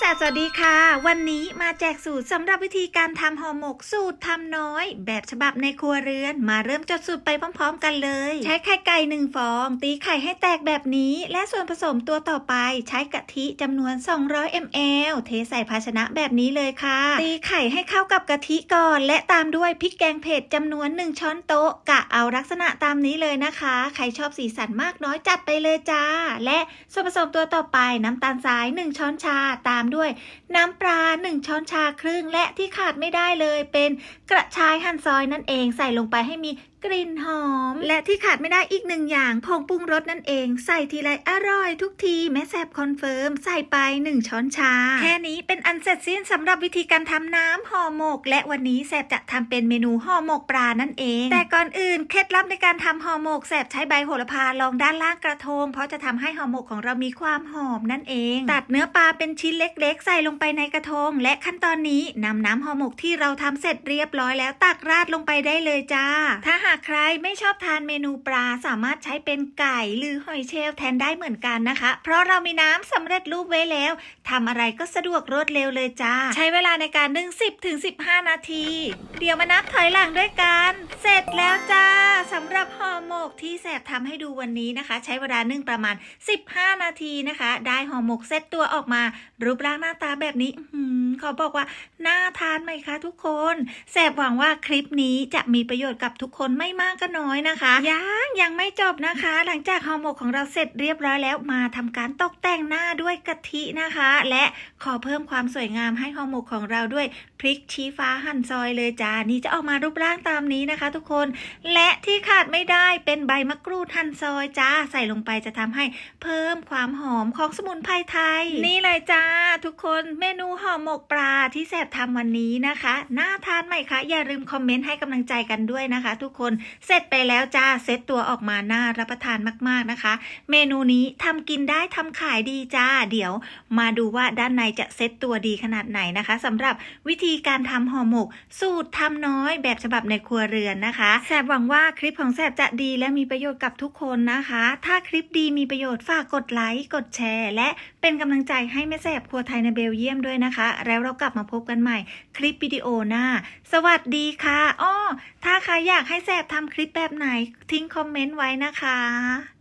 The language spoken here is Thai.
แสบสวัสดีค่ะ วันนี้มาแจกสูตรสำหรับวิธีการทำห่อหมกสูตรทำน้อย แบบฉบับในครัวเรือน มาเริ่มจดสูตรไปพร้อม ๆ กันเลย ใช้ไข่ไก่หนึ่งฟอง ตีไข่ให้แตกแบบนี้ และส่วนผสมตัวต่อไป ใช้กะทิจำนวน 200 ml เทใส่ภาชนะแบบนี้เลยค่ะ ตีไข่ให้เข้ากับกะทิก่อน และตามด้วยพริกแกงเผ็ดจำนวน 1 ช้อนโต๊ะกะเอาลักษณะตามนี้เลยนะคะ ใครชอบสีสันมากน้อยจัดไปเลยจ้า และส่วนผสมตัวต่อไปน้ำตาลทราย 1 ช้อนชาตามด้วย น้ำปลา 1 ช้อนชาครึ่งและที่ขาดไม่ได้เลยเป็นกระชายหั่นซอยนั่นเองใส่ลงไปให้มีกลิ่นหอม และที่ขาดไม่ได้อีกหนึ่งอย่างผงปรุงรสนั่นเอง ใส่ทีไรอร่อยทุกทีแม่แซบคอนเฟิร์มใส่ไป 1 ช้อนชา แค่นี้เป็นอันเสร็จสิ้นสำหรับวิธีการทำน้ำห่อหมก และวันนี้แซบจะทำเป็นเมนูห่อหมกปลานั่นเอง แต่ก่อนอื่นเคล็ดลับในการทำห่อหมกแซบใช้ใบโหระพารองด้านล่างกระทง เพราะจะทำให้ห่อหมกของเรามีความหอมนั่นเอง ตัดเนื้อปลาเป็นชิ้นเล็กๆ ใส่ลงไปในกระทง และขั้นตอนนี้นำน้ำห่อหมกที่เราทำเสร็จเรียบร้อยแล้วตักราดลงไปได้เลยจ้า ถ้าหากใครไม่ชอบทานเมนูปลาสามารถใช้เป็นไก่หรือหอยเชลล์แทนได้เหมือนกันนะคะ เพราะเรามีน้ำสำเร็จรูปไว้แล้วทำอะไรก็สะดวกรวดเร็วเลยจ้า ใช้เวลาในการนึ่ง10ถึง15 นาที เดี๋ยวมานับถอยหลังด้วยกัน เสร็จแล้วจ้าสำหรับห่อหมกที่แสบทำให้ดูวันนี้นะคะ ใช้เวลานึ่งประมาณ 15 นาทีนะคะ ได้ห่อหมกเซตตัวออกมารูปร่างหน้าตาแบบนี้หือขอบอกว่าน่าทานไหมคะทุกคนแสบหวังว่าคลิปนี้จะมีประโยชน์กับทุกคนไม่มากก็น้อยนะคะ ยังยังไม่จบนะคะ หลังจากห่อหมกของเราเสร็จเรียบร้อยแล้วมาทำการตกแต่งหน้าด้วยกะทินะคะ และขอเพิ่มความสวยงามให้ห่อหมกของเราด้วยพริกชี้ฟ้าหั่นซอยเลยจ้านี่จะออกมารูปร่างตามนี้นะคะ ทุกคน และที่ขาดไม่ได้เป็นใบมะกรูดหั่นซอยจ้าใส่ลงไปจะทำให้เพิ่มความหอมของสมุนไพรไทย นี่เลยจ้าทุกคนเมนูห่อหมกปลาที่แสบทำวันนี้นะคะน่าทานไหมคะอย่าลืมคอมเมนต์ให้กำลังใจกันด้วยนะคะ ทุกคนเสร็จไปแล้วจ้าเซตตัวออกมาน่ารับประทานมากๆนะคะ เมนูนี้ทำกินได้ทำขายดีจ้า เดี๋ยว มาดูว่าด้านในจะเซตตัวดีขนาดไหนนะคะสำหรับวิธีการทำห่อหมก สูตรทำน้อยแบบฉบับในครัวเรือนนะคะแสบหวังว่าคลิปของแสบจะดีและมีประโยชน์กับทุกคนนะคะ ถ้าคลิปดีมีประโยชน์ฝากกดไลค์กดแชร์ และเป็นกำลังใจให้แม่แสบครัวไทยในเบลเยียมด้วยนะคะ แล้วเรากลับมาพบกันใหม่คลิปวิดีโอหน้า สวัสดีค่ะอ้อถ้าใครอยากให้แสบทำคลิปแบบไหนทิ้งคอมเมนต์ไว้นะคะ